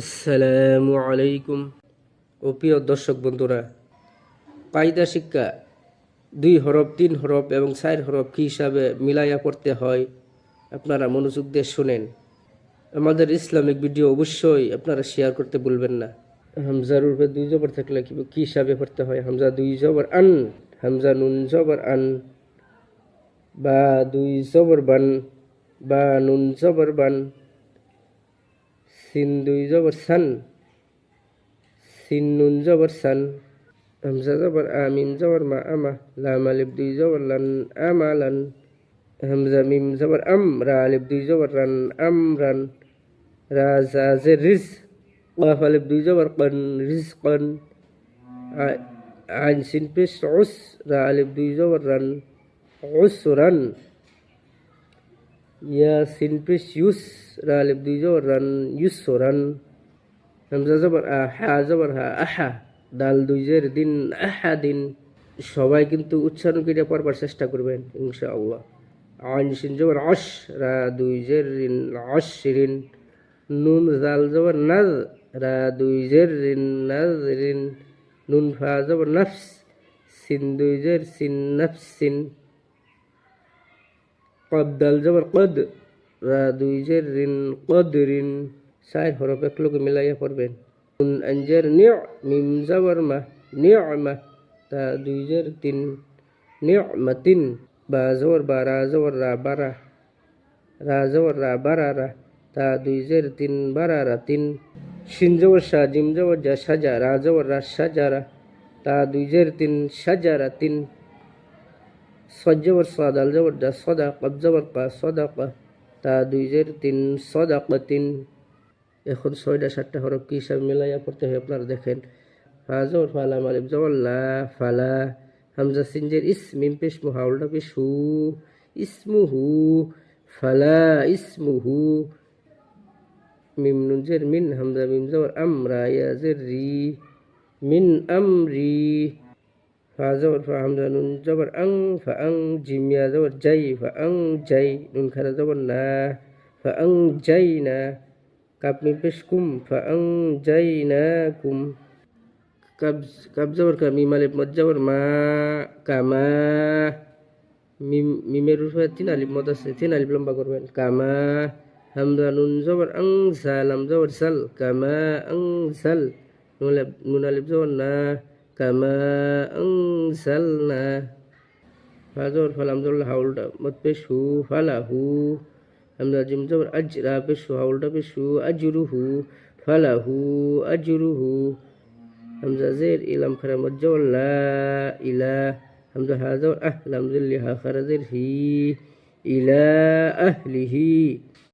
আসসালামু আলাইকুম। ও প্রিয় দর্শক বন্ধুরা কায়দা শিক্ষা দুই হরফ, তিন হরফ এবং চার হরফ কী হিসাবে মিলাইয়া পড়তে হয়? আপনারা মনোযোগ দিয়ে শোনেন। আমাদের ইসলামিক ভিডিও অবশ্যই আপনারা শেয়ার করতে ভুলবেন না। হামজার উপরে দুই জবর থাকলে কি কী হিসাবে পড়তে হয়? হামজা দুই জবর আন, হামজা নুন জবর আন, বা দুই জবর বান, বা নুন জবর বান। সিন দুই জবর সান সিন নুন জবর সান হামজা জবর আ মিম জবর মা আমা লাম আলিফ দুই জবর লান আমা লান হামজা মিম জবর আম রা আলিফ দুই জবর রান আম রান রা জা জে রিজ قاف আলিফ দুই জবর কন রিজ কন আইন সিন পেশ উস রা আলিফ দুই জবর রান উস রান ইয়া সিন পেশ ইউস রা আলিফ দুই জবর রান ইউস রান হামজা জবর আ হা জবর হা আহা দাল দুই জের দিন আহা দিন সবাই কিন্তু উচ্চারণ করে পড়বার চেষ্টা করবেন, ইনশাআল্লাহ। আইন সিন জবর অস রা দুই জের রিন অস রিন। নুন, জাল জবর, নাজ, রা দুই জের রিন, নাজ রিন। নুন, ফা জবর, নফস। সিন দুই জের, সিন, নফস, সিন। কদ দাল জবর কদ, রা দুই জের ঋণ কদ ঋণ সাইড হরফ একলোকে মিলাইয়া পড়বেন। উন আঞ্জের নিয় মিম জবর মা নিয় মা, তা দুই জের তিন নিয় মা তিন, বা জবর বা, রা জবর রা বারা রা জবর রা বারা রা তা দুই জের তিন বারা রা তিন। শিন জবর শাহ জিম জবর যা সাজা রা জবর রা সাজারা তা দুই জের তিন সাজারা তিন। সজ্জবর সাদাল জবর দা সদা কব জবর কা সদা তা দুই জের তিন সদা তিন। এখন ছয়টা, সাতটা হরফ কি হিসাবে মিলাইয়া পড়তে হয় আপনারা দেখেন। ফাজর ফালা মালিব জবর লা ফালা, হামজা সিনজের ইস, মিম পেশ মু হাউলটা পেশ হু ইসমু হু, ফালা ইসমু হু, মিম নুনজের মিন, হামজা মিম জবর আমরা ইয়াজের রি, মিন আমরি। فزور فحمزة نون زبر أن فأن جيم يا زبر جاي فأن جاي نون خرا زبر نا فأن جاينا كاب ميم بشكم فأن جايناكم كاب كاب زبر كاب ميم ألف مد زبر ما كما মিম মিমের উপরে তিন আলিফ মত আছে তিন আলিফ লম্বা করবেন কামা হামদা নুন জবর আং সালাম জবর সাল কামা আং সাল নুন আলিফ জবর না কামা আনসালনা ফাজর ফালামদুল্লাহ হাউলটা মত পেশু ফালাহু হামজা জিম জবর আজরা পেশু হাউলটা পেশু আজরুহু ফালাহু আজরুহু হামজা জের ইলাম খারা মত জবর লা ইলা হামজা হা জবর আহ লাম জিল্লি হা খারা জের হি ইলা আহলিহি